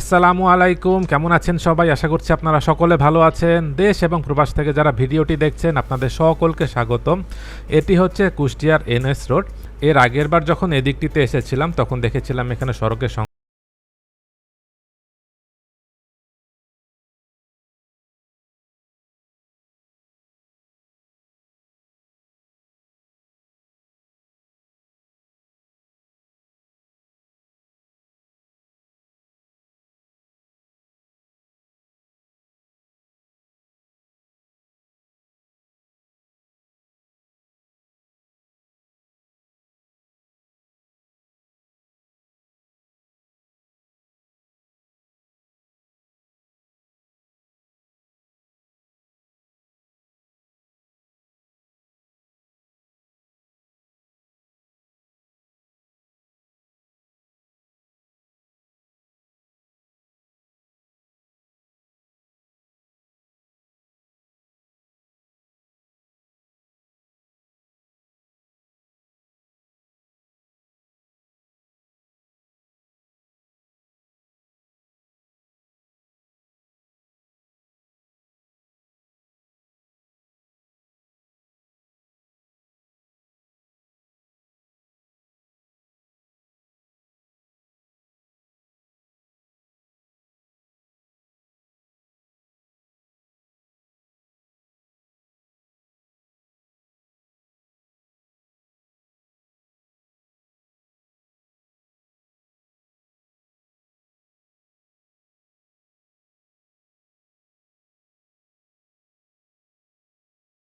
আসসালামু আলাইকুম, কেমন আছেন সবাই? আশা করছি আপনারা সকলে ভালো আছেন। দেশ এবং প্রবাস থেকে যারা ভিডিওটি দেখছেন, আপনাদের সকলকে স্বাগতম। এটি হচ্ছে কুষ্টিয়ার এনএস রোড। এর আগের বার যখন এদিকটিতে এসেছিলাম, তখন দেখেছিলাম এখানে সড়কের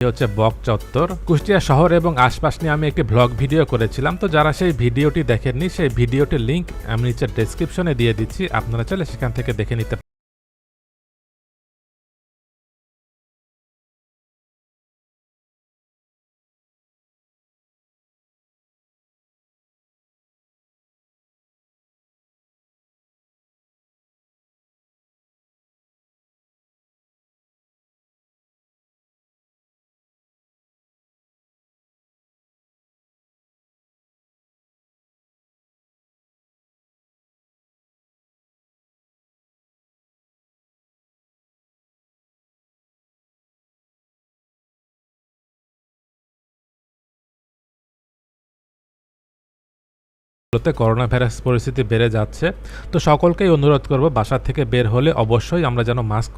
হচ্ছে বক চত্বর। কুষ্টিয়া শহর এবং আশপাশ নিয়ে আমি একটি ব্লগ ভিডিও করেছিলাম। তো যারা সেই ভিডিওটি দেখেননি, সেই ভিডিওটির লিঙ্ক আমি নিচের ডেসক্রিপশনে দিয়ে দিচ্ছি। আপনারা চাইলে সেখান থেকে দেখে নিতে মূলত করোনা ভাইরাস পরিস্থিতি বেড়ে যাচ্ছে। তো সকলকেই অনুরোধ করব বাসা থেকে বের হলে অবশ্যই আমরা যেন মাস্ক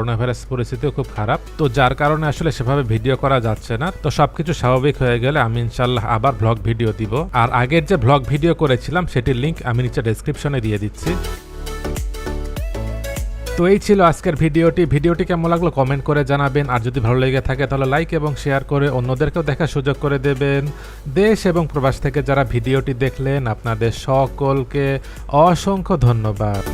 করোনা ভাইরাস পরিস্থিতিও খুব খারাপ। তো যার কারণে আসলে সেভাবে ভিডিও করা যাচ্ছে না। তো সবকিছু স্বাভাবিক হয়ে গেলে আমি ইনশাল্লাহ আবার ব্লগ ভিডিও দিব। আর আগের যে ব্লগ ভিডিও করেছিলাম, সেটির লিঙ্ক আমি নিচে ডেসক্রিপশনে দিয়ে দিচ্ছি। তো এই ছিল আজকের ভিডিওটি। ভিডিওটি কেমন লাগল কমেন্ট করে জানাবেন। আর যদি ভালো লেগে থাকে, তাহলে লাইক এবং শেয়ার করে অন্যদেরকেও দেখার সুযোগ করে দেবেন। দেশ এবং প্রবাস থেকে যারা ভিডিওটি দেখলেন, আপনাদের সকলকে অসংখ্য ধন্যবাদ।